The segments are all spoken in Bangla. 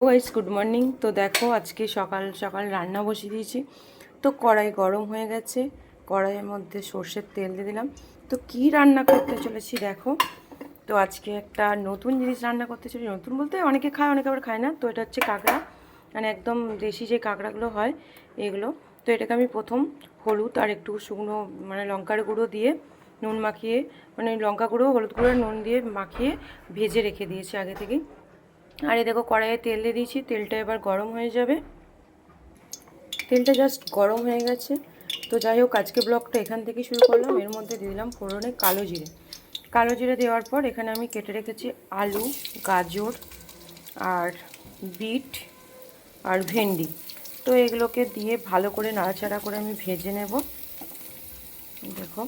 গাইস গুড মর্নিং তো দেখো, আজকে সকাল সকাল রান্না বসিয়ে দিয়েছি। তো কড়াই গরম হয়ে গেছে। কড়াইয়ের মধ্যে সর্ষের তেল দিয়ে দিলাম। তো কি রান্না করতে চলেছি দেখো। তো আজকে একটা নতুন জিনিস রান্না করতে চলেছি। নতুন বলতে অনেকে খায়, অনেকে আবার খায় না। তো এটা হচ্ছে কাঁকড়া। মানে একদম দেশি যে কাঁকড়াগুলো হয়, এগুলো। তো এটাকে আমি প্রথম হলুদ আর একটু শুকনো মানে লঙ্কার গুঁড়ো দিয়ে নুন মাখিয়ে মানে লঙ্কা গুঁড়ো, হলুদ গুঁড়ো নুন দিয়ে মাখিয়ে ভেজে রেখে দিয়েছি আগে থেকেই। আর এই দেখো কড়াইয়ে তেল দিয়ে দিয়েছি, তেলটা এবার গরম হয়ে যাবে। তেলটা জাস্ট গরম হয়ে গেছে। তো যাই হোক, আজকে ব্লগটা এখান থেকে শুরু করলাম। এর মধ্যে দিয়ে দিলাম ফোড়নে কালো জিরে। কালো জিরে দেওয়ার পর এখানে আমি কেটে রেখেছি আলু, গাজর আর বিট আর ভেন্ডি। তো এগুলোকে দিয়ে ভালো করে নাড়াচাড়া করে আমি ভেজে নেব। দেখো।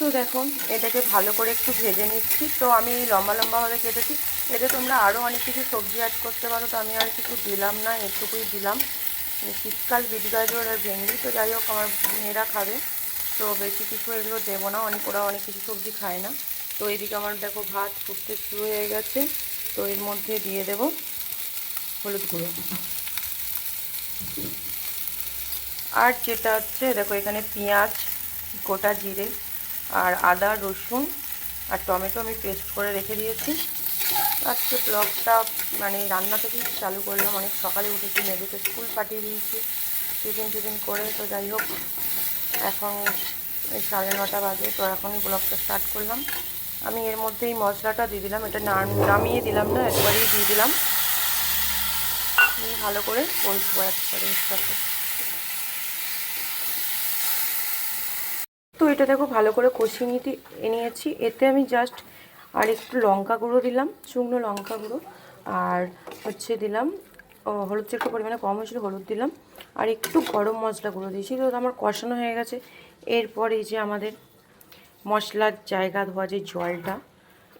তো দেখুন, এটাকে ভালো করে একটু ভেজে নিচ্ছি। তো আমি লম্বা লম্বাভাবে কেটেছি। এতে তোমরা আরও অনেক কিছু সবজি অ্যাড করতে পারো। তো আমি আর কিছু দিলাম না, এটুকুই দিলাম। শীতকাল বিট গাজর আর ভেন্ডি, তো যাই হোক, আমার মেয়েরা খাবে। তো বেশি কিছু এগুলো দেবো না, অনেক ওরা অনেক কিছু সবজি খায় না। তো এদিকে আমার দেখো ভাত ফুটতে শুরু হয়ে গেছে। তো এর মধ্যে দিয়ে দেব হলুদ গুঁড়ো। আর যেটা হচ্ছে, দেখো এখানে পেঁয়াজ, গোটা জিরে আর আদা, রসুন আর টমেটো আমি পেস্ট করে রেখে দিয়েছি। আজকে ব্লগটা মানে রান্না থেকেই চালু করলাম। অনেক সকালে উঠেছি মেয়েদেরকে স্কুল পাঠিয়ে দিয়েছি, টিফিন টিফিন করে। তো যাই হোক, এখন এই সাড়ে নটা বাজে, তো এখনই ব্লগটা স্টার্ট করলাম। আমি এর মধ্যেই মশলাটা দিয়ে দিলাম, এটা না নামিয়ে দিলাম না, একবারেই দিয়ে দিলাম। ভালো করে কষবো একবারে সাথে। এটা দেখো ভালো করে কষিয়ে নিতে নিয়েছি এতে আমি জাস্ট আর একটু লঙ্কা গুঁড়ো দিলাম, শুকনো লঙ্কা গুঁড়ো, আর হচ্ছে দিলাম হলুদ একটু পরিমাণে কম হয়েছিল হলুদ দিলাম, আর একটু গরম মশলা গুঁড়ো দিয়েছি। তো আমার কষানো হয়ে গেছে, এরপর এই যে আমাদের মশলার জায়গা ধোয়া যে জলটা,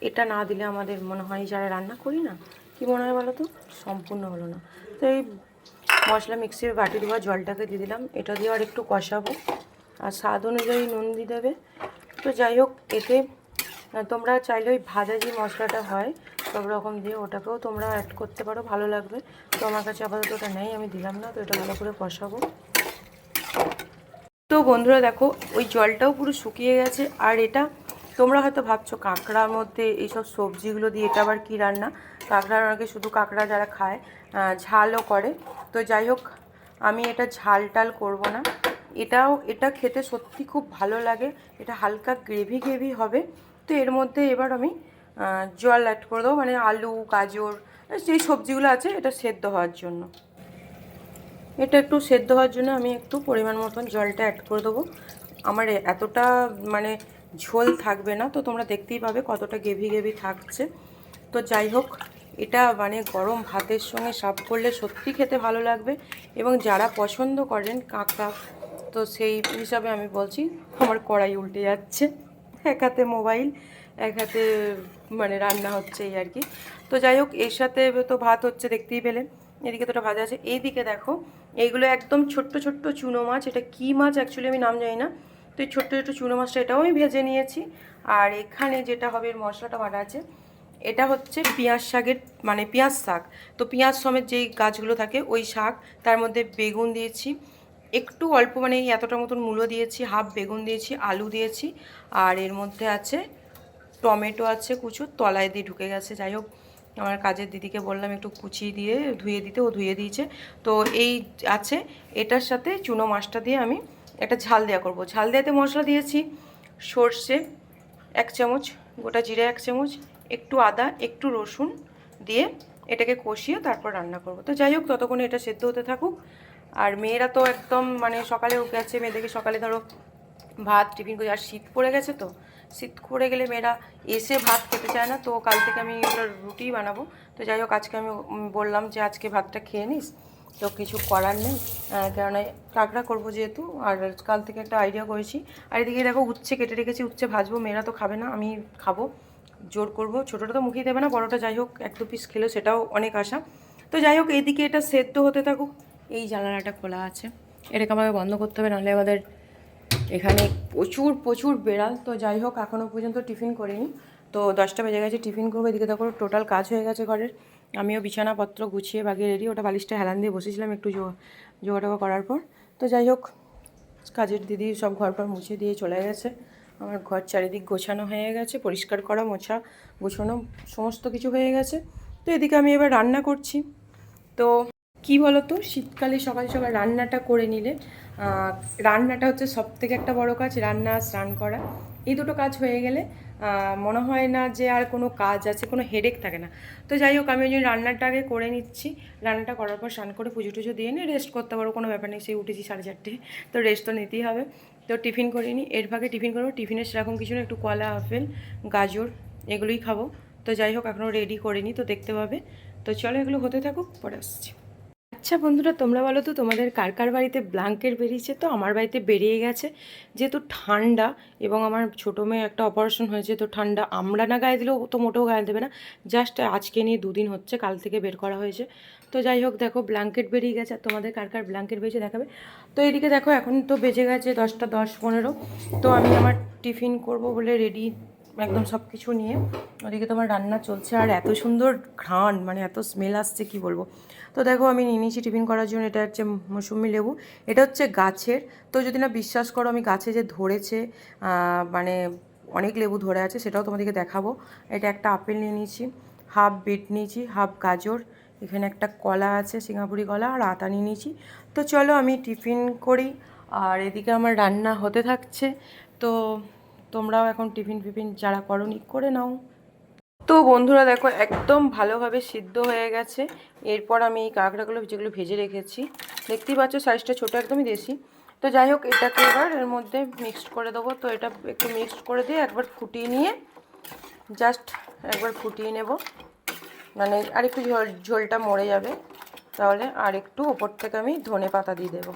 এটা না দিলে আমাদের মনে হয় যারা রান্না করি না, কি মনে হয় বলো তো? সম্পূর্ণ হলো না। তো এই মশলা মিক্সির বাটি ধোয়া জলটাকে দিয়ে দিলাম, এটা দিয়ে আর একটু কষাবো। আর স্বাদ অনুযায়ী নুন দিয়ে দেবে। তো যাই হোক, এতে তোমরা চাইলে ওই ভাজা যে মশলাটা হয়, সব রকম দিয়ে ওটাকেও তোমরা অ্যাড করতে পারো, ভালো লাগবে। তো আমার কাছে আপাতত ওটা নেই, আমি দিলাম না, তো এটা ভালো করে কষাবো। তো বন্ধুরা দেখো, ওই জলটাও পুরো শুকিয়ে গেছে, আর এটা তোমরা হয়তো ভাবছ কাঁকড়ার মধ্যে এইসব সবজিগুলো দিয়ে এটা আবার কী রান্না? কাঁকড়ার অনেকে শুধু কাঁকড়া যারা খায় ঝালও করে। তো যাই হোক, আমি এটা ঝাল টাল করব না। এটাও, এটা খেতে সত্যি খুব ভালো লাগে। এটা হালকা গ্রেভি গ্রেভি হবে। তো এর মধ্যে এবার আমি জল অ্যাড করে দেবো। মানে আলু, গাজর যেই সবজিগুলো আছে এটা সেদ্ধ হওয়ার জন্য। এটা একটু সেদ্ধ হওয়ার জন্য আমি একটু পরিমাণ মতন জলটা অ্যাড করে দেবো। আমার এতটা মানে ঝোল থাকবে না। তো তোমরা দেখতেই পাবে কতটা গেভি গেভি থাকছে। তো যাই হোক, এটা মানে গরম ভাতের সঙ্গে সাপ করলে সত্যি খেতে ভালো লাগবে। এবং যারা পছন্দ করেন কাঁকড়া তো সেই হিসাবে আমি বলছি, আমার কড়াই উল্টে যাচ্ছে। এক হাতে মোবাইল, এক হাতে মানে রান্না হচ্ছে এই আর কি। তো যাই হোক, এর সাথে তো ভাত হচ্ছে, দেখতেই পেলে এদিকে তো ভাজা আছে। এইদিকে দেখো, এইগুলো একদম ছোট্ট ছোট্ট চুনো মাছ। এটা কী মাছ? অ্যাকচুয়ালি আমি নাম জানি না। তো এই ছোট্ট ছোট্ট চুনো মাছটা এটাও আমি ভেজে নিয়েছি। আর এখানে যেটা হবে, এর মশলাটা বাটা আছে। এটা হচ্ছে পেঁয়াজ শাকের মানে পেঁয়াজ শাক। তো পেঁয়াজ সমেত যেই গাছগুলো থাকে, ওই শাক, তার মধ্যে বেগুন দিয়েছি। একটু অল্প মানে এতটা মতন মূলো দিয়েছি, হাফ বেগুন দিয়েছি, আলু দিয়েছি, আর এর মধ্যে আছে টমেটো আছে কুচুর, তলায় দিয়ে ঢুকে গেছে। যাই হোক, আমার কাজের দিদিকে বললাম একটু কুচিয়ে দিয়ে ধুয়ে দিতে, ও ধুয়ে দিয়েছে। তো এই আছে, এটার সাথে চুনো মাছটা দিয়ে আমি একটা ঝাল দেওয়া করব। ঝাল দেওয়াতে মশলা দিয়েছি, সর্ষে এক চামচ, গোটা জিরে এক চামচ, একটু আদা, একটু রসুন দিয়ে এটাকে কষিয়ে তারপর রান্না করব। তো যাই হোক, ততক্ষণে এটা সেদ্ধ হতে থাকুক। আর মেয়েরা তো একদম মানে সকালে গেছে, মেয়েদেরকে সকালে ধরো ভাত, টিফিন করে, আর শীত পড়ে গেছে তো, শীত পড়ে গেলে মেয়েরা এসে ভাত খেতে চায় না, তো কাল থেকে আমি রুটি বানাবো। তো যাই হোক, আজকে আমি বললাম যে আজকে ভাতটা খেয়ে নিস, তো কিছু করার নেই কেননা কাঁকড়া করব যেহেতু, আর কাল থেকে একটা আইডিয়া করেছি। আর এদিকে দেখো উচ্ছে কেটে রেখেছি, উচ্ছে ভাজবো, মেয়েরা তো খাবে না, আমি খাব, জোর করব, ছোটোটা তো মুখেই দেবে না, বড়োটা যাই হোক, এক দু পিস খেলেও সেটাও অনেক আশা। তো যাই হোক, এদিকে এটা সেদ্ধ হতে থাকুক এই জানালাটা খোলা আছে। এটাকে আমাকে বন্ধ করতে হবে, নাহলে আমাদের এখানে প্রচুর প্রচুর বেড়াল। তো যাই হোক এখনও পর্যন্ত টিফিন করিনি। তো দশটা বেজে গেছে, টিফিন করব। এদিকে দেখো, টোটাল কাজ হয়ে গেছে ঘরের। আমিও বিছানাপত্র গুছিয়ে বাগিয়ে রেডি। ওটা বালিশটা হেলান দিয়ে বসেছিলাম একটু যোগাটোগা করার পর। তো যাই হোক, কাজের দিদি সব ঘর পর মুছে দিয়ে চলে গেছে। আমার ঘর চারিদিক গোছানো হয়ে গেছে, পরিষ্কার করা, মোছা, গোছানো, সমস্ত কিছু হয়ে গেছে। তো এদিকে আমি এবার রান্না করছি। তো কি বলো তো শীতকালে সকাল সকাল রান্নাটা করে নিলে রান্নাটা হচ্ছে সব থেকে একটা বড় কাজ, রান্না, স্নান করা। এই দুটো কাজ হয়ে গেলে মনে হয় না যে আর কোনো কাজ আছে, কোনো হেডেক থাকে না। তো যাই হোক, আমি ওই জন্য রান্নাটা আগে করে নিচ্ছি। রান্নাটা করার পর স্নান করে পুজো টুজো দিয়ে নিয়ে রেস্ট করতে পারব, কোনো ব্যাপার নেই। সেই উঠেছি সাড়ে চারটে, তো রেস্ট তো নিতেই হবে। তো টিফিন করে নিই। এর ভাগে টিফিন করব। টিফিনে সেরকম কিছু না, একটু কলা, আপেল, গাজর, এগুলোই খাব। তো যাই হোক, এখনও রেডি করিনি তো দেখতে পাবে। তো চলো, এগুলো হতে থাকুক, পরে আসছি। আচ্ছা বন্ধুরা, তোমরা বলো তো তোমাদের কার কার বাড়িতে ব্ল্যাঙ্কেট বেরিয়েছে? তো আমার বাড়িতে বেরিয়ে গেছে। যেহেতু ঠান্ডা এবং আমার ছোটো মেয়ে একটা অপারেশন হয়েছে, তো ঠান্ডা আমরা না গায়ে দিলেও তো মোটেও গায়ে দেবে না। জাস্ট আজকে নিয়ে দুদিন হচ্ছে, কাল থেকে বের করা হয়েছে। তো যাই হোক, দেখো ব্ল্যাঙ্কেট বেরিয়ে গেছে। আর তোমাদের কার কার ব্ল্যাঙ্কেট বেরিয়েছে দেখাবে? তো এদিকে দেখো, এখন তো বেজে গেছে দশটা দশ পনেরো। তো আমি আমার টিফিন করব বলে রেডি একদম সব কিছু নিয়ে। ওদিকে তোমার রান্না চলছে আর এত সুন্দর ঘ্রাণ মানে এত স্মেল আসছে কি বলব? তো দেখো আমি নিয়ে নিয়েছি টিফিন করার জন্য এটা হচ্ছে মৌসুমি লেবু। এটা হচ্ছে গাছের। তো যদি না বিশ্বাস করো আমি গাছে যে ধরেছে মানে অনেক লেবু ধরে আছে সেটাও তোমাদেরকে দেখাবো। এটা একটা আপেল নিয়ে নিয়েছি হাফ বিট নিয়েছি হাফ গাজর এখানে একটা কলা আছে সিঙ্গাপুরি কলা আর আতা নিয়ে নিয়েছি। তো চলো আমি টিফিন করি। আর এদিকে আমার রান্না হতে থাকছে। তো তোমরাও এখন টিফিন ফিফিন যারা করনি, করে নাও। তো বন্ধুরা দেখো, একদম ভালোভাবে সিদ্ধ হয়ে গেছে। এরপর আমি এই কাঁকড়াগুলো যেগুলো ভেজে রেখেছি। দেখতেই পাচ্ছ সাইজটা ছোটো, একদমই দেশি। তো যাই হোক, এটাকে এবার এর মধ্যে মিক্সড করে দেবো। তো এটা একটু মিক্সড করে দিয়ে একবার ফুটিয়ে নিয়ে জাস্ট একবার ফুটিয়ে নেব। মানে আর একটু ঝোল, ঝোলটা মরে যাবে। তাহলে আর একটু ওপর থেকে আমি ধনে পাতা দিয়ে দেবো।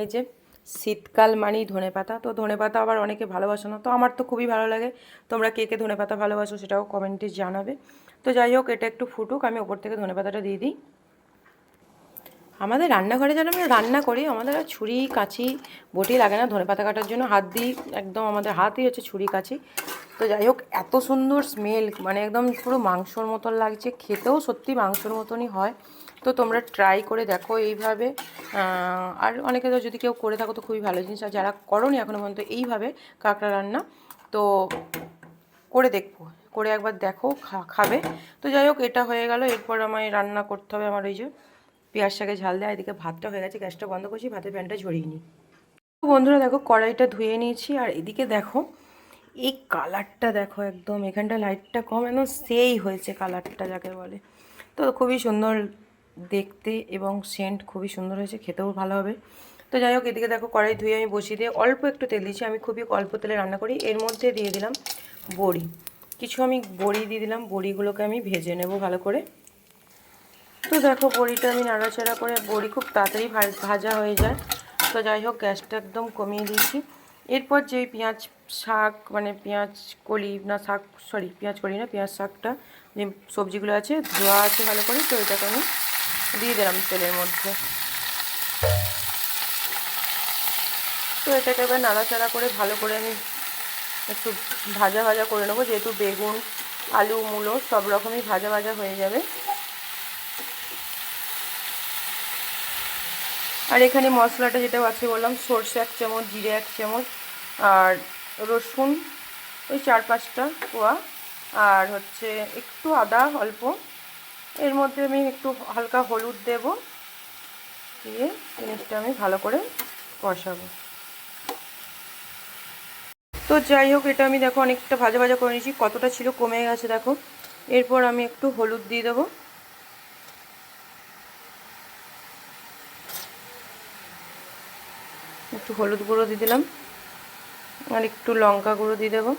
এই যে শীতকাল মানেই ধনে পাতা তো ধনে পাতা আবার অনেকে ভালোবাসে না। তো আমার তো খুবই ভালো লাগে। তোমরা কে কে ধনে পাতা ভালোবাসো সেটাও কমেন্টে জানাবে। তো যাই হোক, এটা একটু ফুটুক, আমি ওপর থেকে ধনে পাতাটা দিয়ে দিই। আমাদের রান্নাঘরে যেন আমরা রান্না করি, আমাদের আর ছুরি, কাঁচি, বটি লাগে না ধনে পাতা কাটার জন্য। হাত দিই, একদম আমাদের হাতই হচ্ছে ছুরি, কাঁচি। তো যাই হোক, এত সুন্দর স্মেল মানে একদম পুরো মাংসর মতন লাগছে। খেতেও সত্যি মাংসর মতনই হয়। তো তোমরা ট্রাই করে দেখো এইভাবে। আর অনেকে তো যদি কেউ করে থাকো তো খুবই ভালো জিনিস। আর যারা করনি এখনও পর্যন্ত এইভাবে কাঁকড়া রান্না, তো করে দেখব। করে একবার দেখো খাবে। তো যাই হোক, এটা হয়ে গেল। এরপর আমায় রান্না করতে হবে আমার ওই যে পেঁয়াজ শাকে ঝাল দেওয়া। এদিকে ভাতটা হয়ে গেছে, গ্যাসটা বন্ধ করছি, ভাতের প্যানটা ঝরিয়ে নিই। তো বন্ধুরা, দেখো, কড়াইটা ধুয়ে নিয়েছি। আর এদিকে দেখো, এই কালারটা দেখো একদম। এখানটা লাইটটা কম, একদম সেই হয়েছে কালারটা, যাকে বলে। তো খুবই সুন্দর দেখতে এবং সেন্ট খুবই সুন্দর হয়েছে, খেতেও ভালো হবে। তো যাই হোক, এদিকে দেখো কড়াই ধুয়ে আমি বসিয়ে দিয়ে অল্প একটু তেল দিয়েছি আমি খুবই অল্প তেলে রান্না করি। এর মধ্যে দিয়ে দিলাম বড়ি। কিছু আমি বড়ি দিয়ে দিলাম। বড়িগুলোকে আমি ভেজে নেব ভালো করে। তো দেখো, বড়িটা আমি নাড়াচাড়া করে বড়ি খুব তাড়াতাড়ি ভাজা হয়ে যায়। তো যাই হোক, গ্যাসটা একদম কমিয়ে দিয়েছি। এরপর যে পেঁয়াজ শাক মানে পেঁয়াজ কলি, না শাক সরি পেঁয়াজ কলি না, পেঁয়াজ শাকটা, যে সবজিগুলো আছে, ধোয়া আছে ভালো করে, তো এটাকে আমি দিয়ে দিলাম তেলের মধ্যে। তো এটাকে এবার নাড়াচাড়া করে ভালো করে আমি একটু ভাজা ভাজা করে নেব। যেহেতু বেগুন, আলু, মূলো সব রকমই ভাজা ভাজা হয়ে যাবে। আর এখানে মশলাটা যেটা আছে বললাম, সর্ষে এক চামচ, জিরে এক চামচ, আর রসুন, ওই চার পাঁচটা কোয়া, আর হচ্ছে একটু আদা অল্প এর মধ্যে আমি একটু হালকা হলুদ দেব। দিয়ে জিনিসটা আমি ভালো করে কষাবো। তো যাই হোক, এটা আমি দেখো অনেকটা ভাজা ভাজা করে নিয়েছি। কতটা ছিল কমে গেছে দেখো। এরপর আমি একটু হলুদ দিয়ে দেবো। একটু হলুদ গুঁড়ো দিয়ে দিলাম। আর একটু লঙ্কা গুঁড়ো দিয়ে দেবো।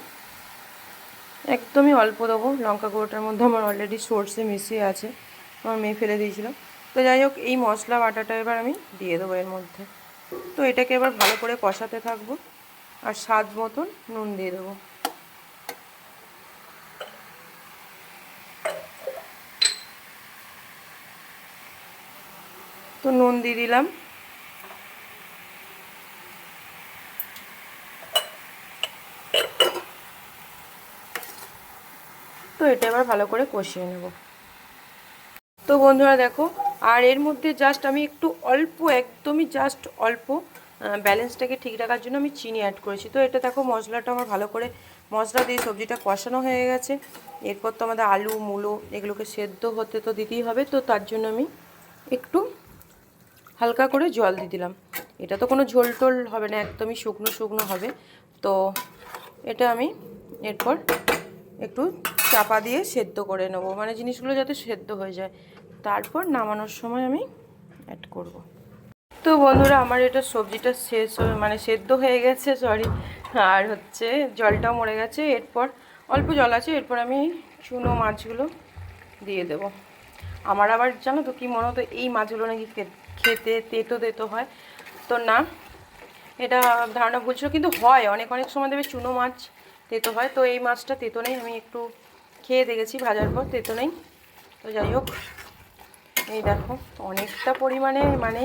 একদমই অল্প দেবো। লঙ্কা গুঁড়োটার মধ্যে আমার অলরেডি সর্ষে মিশিয়ে আছে। আমার মেয়ে ফেলে দিয়েছিল। তো যাই হোক, এই মশলা বাটাটা এবার আমি দিয়ে দেবো এর মধ্যে। তো এটাকে এবার ভালো করে কষাতে থাকব। আর স্বাদ মতন নুন দিয়ে দেবো। তো নুন দিয়ে দিলাম। এটা এবার ভালো করে কষিয়ে নেব। তো বন্ধুরা দেখো, আর এর মধ্যে জাস্ট আমি একটু অল্প, একদমই জাস্ট অল্প ব্যালেন্সটাকে ঠিক রাখার জন্য আমি চিনি অ্যাড করেছি। তো এটা দেখো, মশলাটা আমার ভালো করে মশলা দিয়ে সবজিটা কষানো হয়ে গেছে। এরপর তো আমাদের আলু, মূলো এগুলোকে সেদ্ধ হতে তো দিতেই হবে। তো তার জন্য আমি একটু হালকা করে জল দিয়ে দিলাম। এটা তো কোনো ঝোল টোল হবে না, একদমই শুকনো শুকনো হবে। তো এটা আমি এরপর একটু চাপা দিয়ে সেদ্ধ করে নেব। মানে জিনিসগুলো যাতে সেদ্ধ হয়ে যায়। তারপর নামানোর সময় আমি অ্যাড করব। তো বন্ধুরা, আমার এটা সবজিটা শেষ মানে সেদ্ধ হয়ে গেছে সরি আর হচ্ছে জলটাও মরে গেছে। এরপর অল্প জল আছে, এরপর আমি চুনো মাছগুলো দিয়ে দেব। আমার আবার জানো তো কি মনে হতো, এই মাছগুলো নাকি খেতে তেতো তেতো হয়। তো না, এটা ধারণা ভুল ছিল, কিন্তু হয়। অনেক অনেক সময় দেবে চুনো মাছ তেতো হয়। তো এই মাছটা তেতো নেই, আমি একটু খেয়ে দেখেছি ভাজার পর, তেতো নেই। তো যাই হোক, এই দেখো, অনেকটা পরিমাণে মানে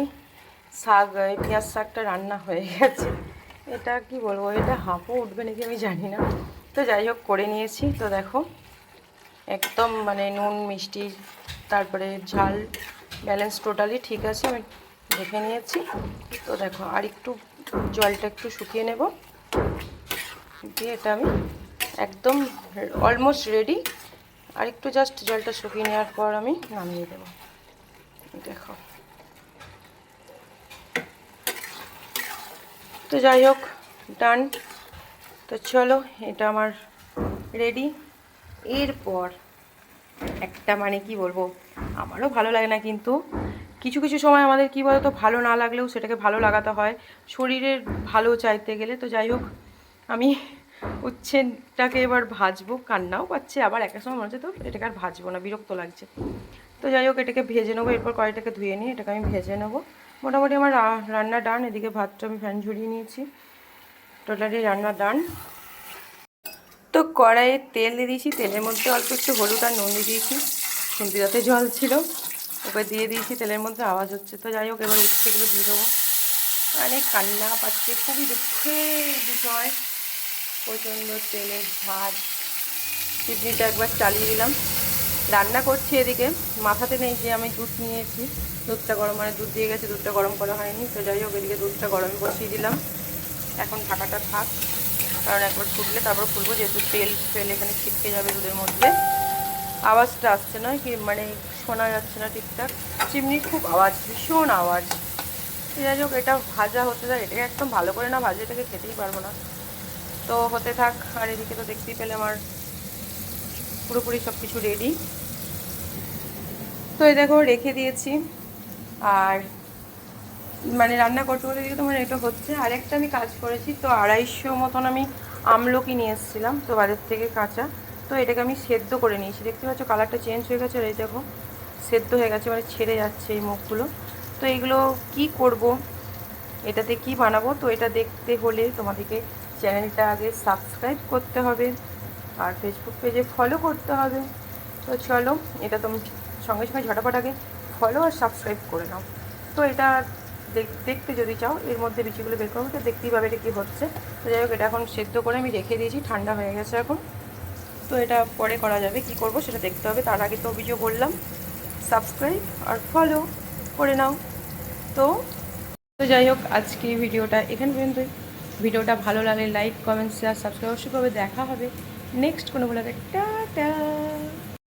শাক পেঁয়াজ শাকটা রান্না হয়ে গেছে। এটা কি বলব, এটা হাঁপও উঠবে নাকি আমি জানি না। তো যাই হোক, করে নিয়েছি। তো দেখো, একদম মানে নুন, মিষ্টি, তারপরে ঝাল, ব্যালেন্স টোটালি ঠিক আছে, আমি দেখে নিয়েছি। তো দেখো, আর একটু জলটা একটু শুকিয়ে নেব। দিয়ে এটা আমি একদম অলমোস্ট রেডি আর একটু জাস্ট জলটা শুকিয়ে নেওয়ার পর আমি নামিয়ে দেবো। দেখো। তো যাই হোক ডান তো চলো, এটা আমার রেডি এরপর একটা মানে কি বলব, আমারও ভালো লাগে না কিন্তু কিছু কিছু সময় আমাদের কি বলতো, ভালো না লাগলেও সেটাকে ভালো লাগাতে হয়। শরীরের ভালো চাইতে গেলে। তো যাই হোক আমি উচ্ছেটাকে এবার ভাজবো, কান্নাও পাচ্ছে, আবার একটা সময় মনে হচ্ছে তো এটাকে আর ভাজবো না, বিরক্ত লাগছে। তো যাই হোক, এটাকে ভেজে নেব, এরপর কড়াইটাকে ধুয়ে নিয়ে এটাকে আমি ভেজে নেব। মোটামুটি আমার রান্না ডান, এদিকে ভাতটা আমি ফ্যান ঝরিয়ে নিয়েছি। টোটালি রান্না ডান। তো কড়াইয়ে তেল দিয়ে দিয়েছি, তেলের মধ্যে অল্প একটু হলুদ আর নুন দিয়ে দিয়েছি। খুন্তিটাতে জল ছিল ওকে দিয়ে দিয়েছি, তেলের মধ্যে আওয়াজ হচ্ছে। তো যাই হোক, এবার উচ্ছেগুলো দিয়ে দেবো। অনেক কান্না পাচ্ছে, খুবই দুঃখের বিষয়। প্রচণ্ড তেলের ঝাঁজ চিমনিটা একবার চালিয়ে দিলাম রান্না করছি এদিকে। মাথাতে নেই যে আমি দুধ নিয়েছি। দুধটা গরম মানে দুধ দিয়ে গেছে, দুধটা গরম করা হয়নি। তো যাই হোক, এদিকে দুধটা গরম বসিয়ে দিলাম। এখন ঢাকাটা থাক। কারণ একবার ফুটলে তারপর ফুলবো যেহেতু তেল ফেল এখানে ছিটকে যাবে দুধের মধ্যে। আওয়াজটা আসছে না কি? মানে শোনা যাচ্ছে না ঠিকঠাক। চিমনির খুব আওয়াজ, ভীষণ আওয়াজ। যাই হোক, এটা ভাজা হতে যায় এটাকে একদম ভালো করে না ভাজে, এটাকে খেতেই পারব না। তো হতে থাক, আর এদিকে তো দেখতেই পেলে আমার পুরোপুরি সব কিছু রেডি তো এই দেখো, রেখে দিয়েছি। আর মানে রান্না করতে করতে দিকে তোমার এটা হচ্ছে, আরেকটা আমি কাজ করেছি, তো আড়াইশো মতন আমি আমলকি নিয়ে এসেছিলাম, তো বাজার থেকে কাঁচা। তো এটাকে আমি সেদ্ধ করে নিয়েছি। দেখতে পাচ্ছ কালারটা চেঞ্জ হয়ে গেছে, আর এই দেখো, সেদ্ধ হয়ে গেছে মানে ছেড়ে যাচ্ছে এই মুখগুলো। তো এইগুলো কি করব, এটাতে কি বানাবো, তো এটা দেখতে হলে তোমাদেরকে চ্যানেলটা আগে সাবস্ক্রাইব করতে হবে আর ফেসবুক পেজে ফলো করতে হবে। তো চলো, এটা তুমি সঙ্গে সঙ্গে ঝটাপট আগে ফলো আর সাবস্ক্রাইব করে নাও। তো এটা দেখ- দেখতে যদি চাও, এর মধ্যে বিচিগুলো বের করব তো দেখতেই পাবে এটা কী হচ্ছে। তো যাই হোক, এটা এখন সেদ্ধ করে আমি রেখে দিয়েছি, ঠান্ডা হয়ে গেছে এখন। তো এটা পরে করা যাবে, কি করব সেটা দেখতে হবে। তার আগে তো অভিযোগ বললাম সাবস্ক্রাইব আর ফলো করে নাও। তো তো যাই হোক আজকে ভিডিওটা এখানে পর্যন্ত ভিডিওটা ভালো লাগলে লাইক কমেন্ট শেয়ার সাবস্ক্রাইব অবশ্যই করবে। দেখা হবে নেক্সট কোনো বলে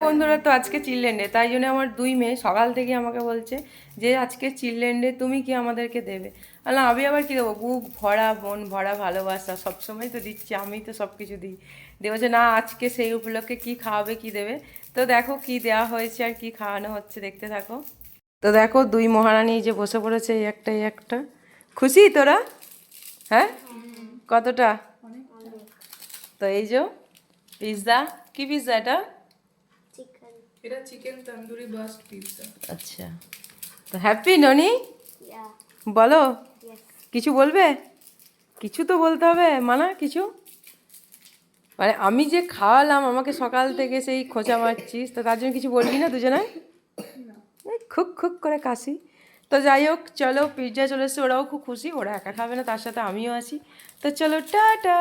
বন্ধুরা তো আজকে চিলড্রেন ডে তাই জন্য আমার দুই মেয়ে সকাল থেকে আমাকে বলছে যে আজকে চিলড্রেন ডে তুমি কি আমাদেরকে দেবে? আল্লাহ, আমি আবার কী দেবো? বুক ভরা মন, ভরা ভালোবাসা, সবসময় তো দিচ্ছি আমি তো সব কিছু দিই। দেবো যে না, আজকে সেই উপলক্ষে কি খাওয়াবে, কি দেবে? তো দেখো কি দেওয়া হয়েছে আর কি খাওয়ানো হচ্ছে, দেখতে থাকো। তো দেখো দুই মহারানী যে বসে পড়েছে, এই একটা একটা। খুশি তোরা? হ্যাঁ? কতটা? তো এই যে পিৎজা কি পিৎজা এটা? এটা চিকেন তন্দুরি বাস্ট পিৎজা আচ্ছা। তো হ্যাপি ননি? বলো। কিছু বলবে? কিছু তো বলতে হবে। মানা কিছু? মানে আমি যে খাওয়ালাম আমাকে সকাল থেকে সেই খোঁচা মারছিস তো তার জন্য কিছু বলবি না দুজনে এই খুক খুক করে কাশি। তো যাই হোক, চলো পিৎজা চলে এসছে, ওরাও খুব খুশি, ওরা একা খাবে না, তার সাথে আমিও আছি। তো চলো, টাটা!